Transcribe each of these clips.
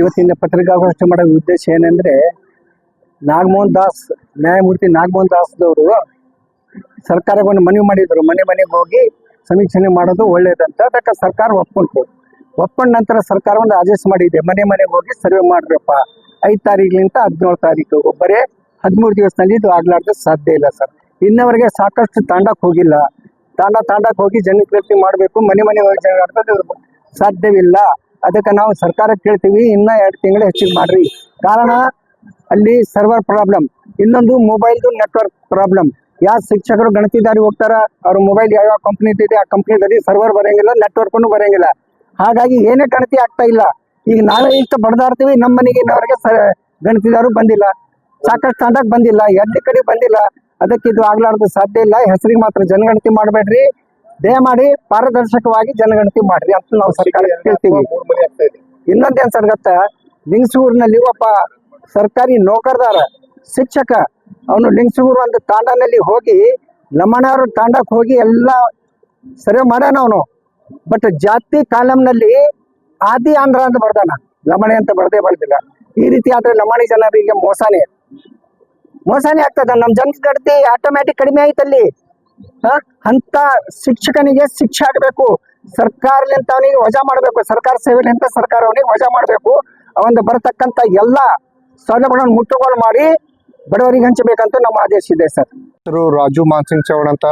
ಇವತ್ತಿನ ಪತ್ರಿಕಾಗೋಷ್ಠಿ ಮಾಡೋ ಉದ್ದೇಶ ಏನಂದ್ರೆ ನಾಗಮೋಹನ್ ದಾಸ್, ನ್ಯಾಯಮೂರ್ತಿ ನಾಗಮೋಹನ್ ದಾಸ್ದವರು ಸರ್ಕಾರಕ್ಕೆ ಮನವಿ ಮಾಡಿದ್ರು. ಮನೆ ಮನೆಗೆ ಹೋಗಿ ಸಮೀಕ್ಷಣೆ ಮಾಡೋದು ಒಳ್ಳೇದಂತ, ಅದಕ್ಕೆ ಸರ್ಕಾರ ಒಪ್ಕೊಂಡ ನಂತರ ಸರ್ಕಾರ ಒಂದು ಆದೇಶ ಮಾಡಿದೆ. ಮನೆ ಮನೆಗೆ ಹೋಗಿ ಸರ್ವೆ ಮಾಡ್ರಪ್ಪ. ಐದು ತಾರೀಕಿನಿಂದ ಹದಿನೇಳು ತಾರೀಕು. ಬರೇ ಹದಿಮೂರು ದಿವಸದಲ್ಲಿ ಇದು ಆಗ್ಲಾರ್ದು ಸಾಧ್ಯ ಇಲ್ಲ ಸರ್. ಇನ್ನವರೆಗೆ ಸಾಕಷ್ಟು ತಾಂಡಕ್ಕೆ ಹೋಗಿಲ್ಲ. ತಾಂಡ ತಾಂಡಕ್ಕೆ ಹೋಗಿ ಜನಗಣತಿ ಮಾಡಬೇಕು. ಮನೆ ಮನೆ ಹೋಗಿ ಸಾಧ್ಯವಿಲ್ಲ. ಅದಕ್ಕೆ ನಾವು ಸರ್ಕಾರಕ್ಕೆ ಕೇಳ್ತೀವಿ, ಇನ್ನ ಎರಡು ತಿಂಗಳು ಹೆಚ್ಚಿಗೆ ಮಾಡ್ರಿ. ಕಾರಣ, ಅಲ್ಲಿ ಸರ್ವರ್ ಪ್ರಾಬ್ಲಮ್ ಇನ್ನೊಂದು ಮೊಬೈಲ್ದು ನೆಟ್ವರ್ಕ್ ಪ್ರಾಬ್ಲಮ್ ಯಾವ ಶಿಕ್ಷಕರು ಗಣತಿದಾರಿ ಹೋಗ್ತಾರ, ಅವ್ರ ಮೊಬೈಲ್ ಯಾವ ಕಂಪ್ನಿ ಇದೆ, ಆ ಕಂಪ್ನಿದಲ್ಲಿ ಸರ್ವರ್ ಬರಂಗಿಲ್ಲ ನೆಟ್ವರ್ಕ್ನು ಬರಂಗಿಲ್ಲ. ಹಾಗಾಗಿ ಏನೇ ಗಣತಿ ಆಗ್ತಾ ಇಲ್ಲ, ಈಗ ನಾವೇ ಇಷ್ಟು ಬಡದಾಡ್ತೀವಿ ನಮ್ಮ ಮನೆಗೆ ಇನ್ನವರೆಗೆ ಗಣತಿದಾರು ಬಂದಿಲ್ಲ. ಸಾಕಷ್ಟು ತಂಡಕ್ಕೆ ಬಂದಿಲ್ಲ ಎಲ್ಲಿ ಕಡೆ ಬಂದಿಲ್ಲ. ಅದಕ್ಕೆ ಇದು ಆಗ್ಲಾರ್ದು ಸಾಧ್ಯ ಇಲ್ಲ, ಹೆಸರಿಗೆ ಮಾತ್ರ ಜನಗಣತಿ ಮಾಡಬೇಡ್ರಿ. ದಯಮಾಡಿ ಪಾರದರ್ಶಕವಾಗಿ ಜನಗಣತಿ ಮಾಡ್ರಿ ಅಂತ ನಾವು ಸರ್ಕಾರಕ್ಕೆ ಕೇಳ್ತೀವಿ. ಇನ್ನೊಂದೇ ಸರ್ಗತ್ತ ಲಿಂಗಸೂರಿನಲ್ಲಿ ಒಬ್ಬ ಸರ್ಕಾರಿ ನೌಕರದಾರ, ಶಿಕ್ಷಕ, ಅವನು ಲಿಂಗಸೂರು ಅಂತ ತಾಂಡನಲ್ಲಿ ಹೋಗಿ ಲಮಣವ್ರ ತಾಂಡಕ್ಕೆ ಹೋಗಿ ಎಲ್ಲ ಸರ್ವೆ ಮಾಡ್ಯಾನ ಅವನು. ಬಟ್ ಜಾತಿ ಕಾಲಂನಲ್ಲಿ ಆದಿ ಆಂಧ್ರ ಅಂತ ಬರ್ದಾನ. ಲಮಣೆ ಅಂತ ಬರ್ದೇ ಬರ್ದಿಲ್ಲ. ಈ ರೀತಿ ಆದ್ರೆ ಲಮಾಣಿ ಜನರಿಗೆ ಮೋಸಾನೇ. ಮೋಸಾನೇ ಆಗ್ತದ? ನಮ್ ಜನಗಣತಿ ಆಟೋಮ್ಯಾಟಿಕ್ ಕಡಿಮೆ ಆಯ್ತಲ್ಲಿ? ಅಂತ ಶಿಕ್ಷಕನಿಗೆ ಶಿಕ್ಷೆ ಆಗ್ಬೇಕು ಸರ್ಕಾರಲಿಂತ ಅವನಿಗೆ ವಜಾ ಮಾಡಬೇಕು. ಸರ್ಕಾರ ಸೇವೆಲಿಂತ ಸರ್ಕಾರ ಅವನಿಗೆ ವಜಾ ಮಾಡಬೇಕು. ಅವಂದು ಬರತಕ್ಕಂತ ಎಲ್ಲ ಸೌಲಭ್ಯಗಳನ್ನು ಮುಟ್ಟುಗೋಲು ಮಾಡಿ ಬಡವರಿಗೆ ಹಂಚಬೇಕಂತ ನಮ್ಮ ಆದೇಶ ಇದೆ ಸರ್. ಹೆಸರು ರಾಜು ಮಾನ್ಸಿಂಗ್ ಚೌಡ್ ಅಂತ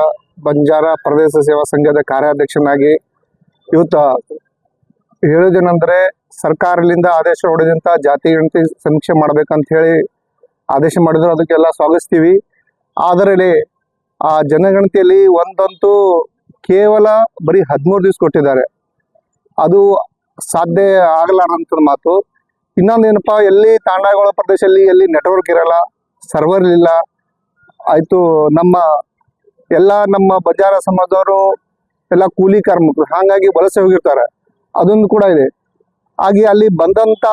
ಬಂಜಾರ ಪ್ರದೇಶ ಸೇವಾ ಸಂಘದ ಕಾರ್ಯಾಧ್ಯಕ್ಷನಾಗಿ ಇವತ್ತು ಹೇಳೋದೇನೆಂದ್ರೆ ಸರ್ಕಾರದಿಂದ ಆದೇಶ ಹೊಡೆದಂತ ಜಾತಿ ಗಣತಿ ಸಮೀಕ್ಷೆ ಮಾಡ್ಬೇಕಂತ ಹೇಳಿ ಆದೇಶ ಮಾಡಿದ್ರು. ಅದಕ್ಕೆಲ್ಲ ಸ್ವಾಗತಿಸ್ತೀವಿ. ಆದರೆ ಆ ಜನಗಣತಿಯಲ್ಲಿ ಒಂದಂತೂ ಕೇವಲ ಬರೀ ಹದಿಮೂರು ದಿವಸ ಕೊಟ್ಟಿದ್ದಾರೆ. ಅದು ಸಾಧ್ಯ ಆಗಲಾರಂತ ಮಾತು. ಇನ್ನೊಂದು ಏನಪ್ಪ ಎಲ್ಲಿ ತಾಂಡಗಳ ಪ್ರದೇಶದಲ್ಲಿ ಎಲ್ಲಿ ನೆಟ್ವರ್ಕ್ ಇರಲ್ಲ ಸರ್ವರ್ ಇಲ್ಲ, ಆಯ್ತು ನಮ್ಮ ಎಲ್ಲ ನಮ್ಮ ಬಜಾರ ಸಮಾಜದವರು ಎಲ್ಲ ಕೂಲಿ ಕಾರ್ಮಿಕರು, ಹಾಗಾಗಿ ವಲಸೆ ಹೋಗಿರ್ತಾರೆ. ಅದೊಂದು ಕೂಡ ಇದೆ. ಹಾಗೆ ಅಲ್ಲಿ ಬಂದಂತ,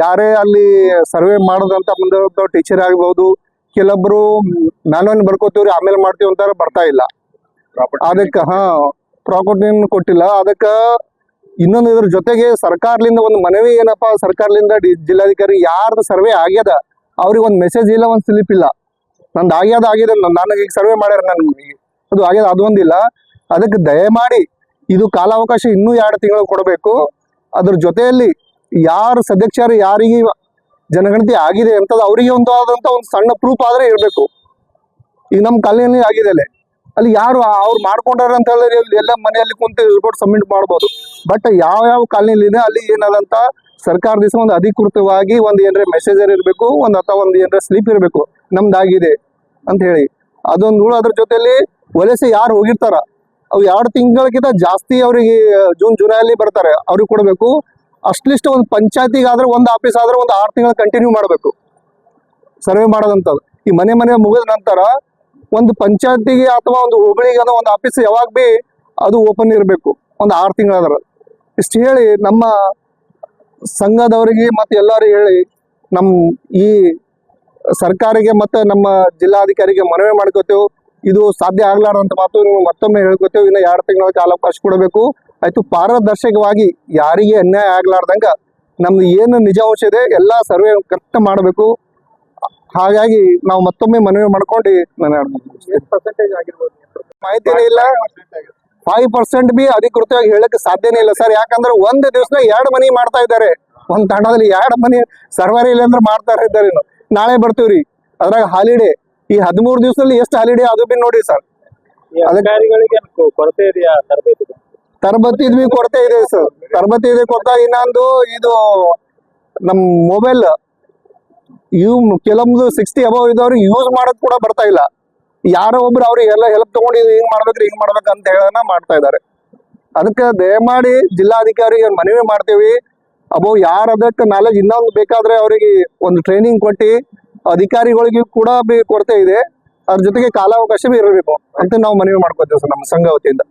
ಯಾರೇ ಅಲ್ಲಿ ಸರ್ವೆ ಮಾಡೋದಂತ ಬಂದ ಟೀಚರ್ ಆಗ್ಬಹುದು ಕೆಲವೊಬ್ರು ಮ್ಯಾನ್ವನ್ ಬರ್ಕೋತೀವ್ರಿ ಆಮೇಲೆ ಮಾಡ್ತೀವಿ ಅಂತಾರೆ ಬರ್ತಾ ಇಲ್ಲ. ಅದಕ್ಕೆ ಹಾ ಪ್ರಾಪರ್ಟಿ ಕೊಟ್ಟಿಲ್ಲ. ಅದಕ್ಕ ಇನ್ನೊಂದು ಇದ್ರ ಜೊತೆಗೆ ಸರ್ಕಾರದಿಂದ ಒಂದು ಮನವಿ ಏನಪ್ಪಾ ಸರ್ಕಾರದಿಂದ ಡಿ- ಜಿಲ್ಲಾಧಿಕಾರಿ ಯಾರ್ದು ಸರ್ವೆ ಆಗ್ಯದ ಅವ್ರಿಗೆ ಒಂದು ಮೆಸೇಜ್ ಇಲ್ಲ ಒಂದು ಸ್ಲಿಪ್ ಇಲ್ಲ. ನಂದು ಆಗ್ಯದ ಆಗಿದೆ ನನ್- ನನಗೆ ಈಗ ಸರ್ವೆ ಮಾಡ್ಯಾರ ನನ್ಗೆ ಅದು ಆಗ್ಯದ ಅದೊಂದಿಲ್ಲ ಅದಕ್ಕೆ ದಯಮಾಡಿ ಇದು ಕಾಲಾವಕಾಶ ಇನ್ನೂ ಎರಡು ತಿಂಗಳು ಕೊಡಬೇಕು. ಅದ್ರ ಜೊತೆಯಲ್ಲಿ ಯಾರು ಸದಸ್ಯರು ಯಾರಿಗೆ ಜನಗಣತಿ ಆಗಿದೆ ಅಂತ ಅವರಿಗೆ ಒಂದು ಆದಂತ ಒಂದು ಸಣ್ಣ ಪ್ರೂಫ್ ಆದ್ರೆ ಇರಬೇಕು. ಈಗ ನಮ್ಮ ಕಾಲೋನಿ ಆಗಿದೆ ಅಲ್ಲಿ. ಅಲ್ಲಿ ಯಾರು ಅವ್ರು ಮಾಡ್ಕೊಂಡಾರ ಅಂತ ಹೇಳಿದ್ರೆ ಎಲ್ಲ ಮನೆಯಲ್ಲಿ ಕುಂತು ರಿಪೋರ್ಟ್ ಸಬ್ಮಿಟ್ ಮಾಡ್ಬೋದು. ಬಟ್ ಯಾವ ಯಾವ ಇದೆ ಅಲ್ಲಿ ಏನಾದಂತ ಸರ್ಕಾರ ದಿವಸ ಒಂದು ಅಧಿಕೃತವಾಗಿ ಒಂದು ಏನರ ಮೆಸೇಜರ್ ಇರಬೇಕು, ಒಂದು ಅಥವಾ ಒಂದು ಏನಾರ ಸ್ಲಿಪ್ ಇರಬೇಕು. ನಮ್ದಾಗಿದೆ ಅಂತ ಹೇಳಿ. ಅದೊಂದು ಅದ್ರ ಜೊತೆಯಲ್ಲಿ ವಲಸೆ ಯಾರು ಹೋಗಿರ್ತಾರ? ಅವು ಎರಡು ತಿಂಗಳಿಗಿಂತ ಜಾಸ್ತಿ ಅವರಿಗೆ, ಜೂನ್ ಜುಲೈಲಿ ಬರ್ತಾರೆ. ಅವ್ರಿಗೆ ಕೊಡಬೇಕು. ಅಟ್ಲೀಸ್ಟ್ ಒಂದು ಪಂಚಾಯತಿಗೆ ಆದ್ರೆ ಒಂದು ಆಫೀಸ್ ಆದ್ರೆ ಒಂದು ಆರು ತಿಂಗಳು ಕಂಟಿನ್ಯೂ ಮಾಡಬೇಕು. ಸರ್ವೆ ಮಾಡೋದಂಥದ್ದು ಈ ಮನೆ ಮನೆ ಮುಗಿದ ನಂತರ ಒಂದು ಪಂಚಾಯತಿಗೆ ಅಥವಾ ಒಂದು ಹೋಬಳಿಗೆ ಅನ್ನೋ ಒಂದು ಆಫೀಸ್ ಯಾವಾಗ ಬಿ ಅದು ಓಪನ್ ಇರಬೇಕು. ಒಂದು ಆರು ತಿಂಗಳಾದ್ರೆ. ಇಷ್ಟು ಹೇಳಿ ನಮ್ಮ ಸಂಘದವರಿಗೆ ಮತ್ತೆ ಎಲ್ಲರಿಗೆ ಹೇಳಿ ನಮ್ಮ ಈ ಸರ್ಕಾರಿಗೆ ಮತ್ತೆ ನಮ್ಮ ಜಿಲ್ಲಾಧಿಕಾರಿಗೆ ಮನವಿ ಮಾಡ್ಕೋತೇವೆ. ಇದು ಸಾಧ್ಯ ಆಗ್ಲಾರಂತ ಮಾತು ಮತ್ತೊಮ್ಮೆ ಹೇಳ್ಕೊತೇವೆ. ಇನ್ನು ಎರಡು ತಿಂಗಳ ಕಾಲಾವಕಾಶ ಕೊಡಬೇಕು. ಆಯ್ತು ಪಾರದರ್ಶಕವಾಗಿ ಯಾರಿಗೆ ಅನ್ಯಾಯ ಆಗ್ಲಾರ್ದಂಗ ನಮ್ದು ಏನು ನಿಜಾಂಶ ಇದೆ ಎಲ್ಲಾ ಸರ್ವೆ ಕರೆಕ್ಟ್ ಮಾಡಬೇಕು. ಹಾಗಾಗಿ ನಾವು ಮತ್ತೊಮ್ಮೆ ಮನವಿ ಮಾಡ್ಕೊಂಡು ನಾನು ಮಾಹಿತಿನೇ ಇಲ್ಲ. ಫೈವ್ ಪರ್ಸೆಂಟ್ ಬಿ ಅಧಿಕೃತವಾಗಿ ಹೇಳಕ್ಕೆ ಸಾಧ್ಯನೇ ಇಲ್ಲ ಸರ್. ಯಾಕಂದ್ರೆ ಒಂದ್ ದಿವಸದಾಗ ಎರಡು ಮನಿ ಮಾಡ್ತಾ ಇದ್ದಾರೆ. ಒಂದ್ ತಂಡದಲ್ಲಿ ಎರಡು ಮನಿ ಸರ್ವರ್ ಇಲ್ಲ ಅಂದ್ರೆ ಮಾಡ್ತಾ ಇದ್ದಾರೆ. ನಾಳೆ ಬರ್ತೀವ್ರಿ. ಅದ್ರಾಗ ಹಾಲಿಡೇ ಈ ಹದಿಮೂರು ದಿವಸದಲ್ಲಿ ಎಷ್ಟು ಹಾಲಿಡೇ ಅದು ಬಿ ನೋಡಿ ಸರ್. ಅಧಿಕಾರಿಗಳಿಗೆ ಕೊರತೆ ಇದೆಯಾ? ತರಬೇತಿ ತರಬೇತಿ ಬಿ ಕೊರತೆ ಇದೆ ಸರ್. ತರಬೇತಿ ಇದೆ ಕೊರತೆ ಇನ್ನೊಂದು ಇದು ನಮ್ ಮೊಬೈಲ್ ಇವ್ ಕೆಲವೊಂದು ಸಿಕ್ಸ್ಟಿ ಅಬವ್ ಇದ್ದವ್ರಿಗೆ ಯೂಸ್ ಮಾಡೋದ್ ಕೂಡ ಬರ್ತಾ ಇಲ್ಲ. ಯಾರೋ ಒಬ್ರು ಅವ್ರಿಗೆ ಎಲ್ಲ ಹೆಲ್ಪ್ ತಗೊಂಡು ಇದು ಹಿಂಗ್ ಮಾಡ್ಬೇಕ್ರಿ ಹಿಂಗ್ ಮಾಡ್ಬೇಕು ಅಂತ ಹೇಳೋಣ ಮಾಡ್ತಾ ಇದ್ದಾರೆ. ಅದಕ್ಕೆ ದಯಮಾಡಿ ಜಿಲ್ಲಾಧಿಕಾರಿಗೆ ಮನವಿ ಮಾಡ್ತೀವಿ. ಅಬೋ ಯಾರು ಅದಕ್ಕೆ ನಾಲೆಜ್ ಇನ್ನೊಂದು ಬೇಕಾದ್ರೆ ಅವರಿಗೆ ಒಂದು ಟ್ರೈನಿಂಗ್ ಕೊಟ್ಟು ಅಧಿಕಾರಿಗಳಿಗೆ ಕೂಡ ಕೊರತೆ ಇದೆ. ಅದ್ರ ಜೊತೆಗೆ ಕಾಲಾವಕಾಶ ಇರಬೇಕು ಅಂತ ನಾವು ಮನವಿ ಮಾಡ್ಕೋತೀವಿ ಸರ್ ನಮ್ಮ ಸಂಘ ವತಿಯಿಂದ.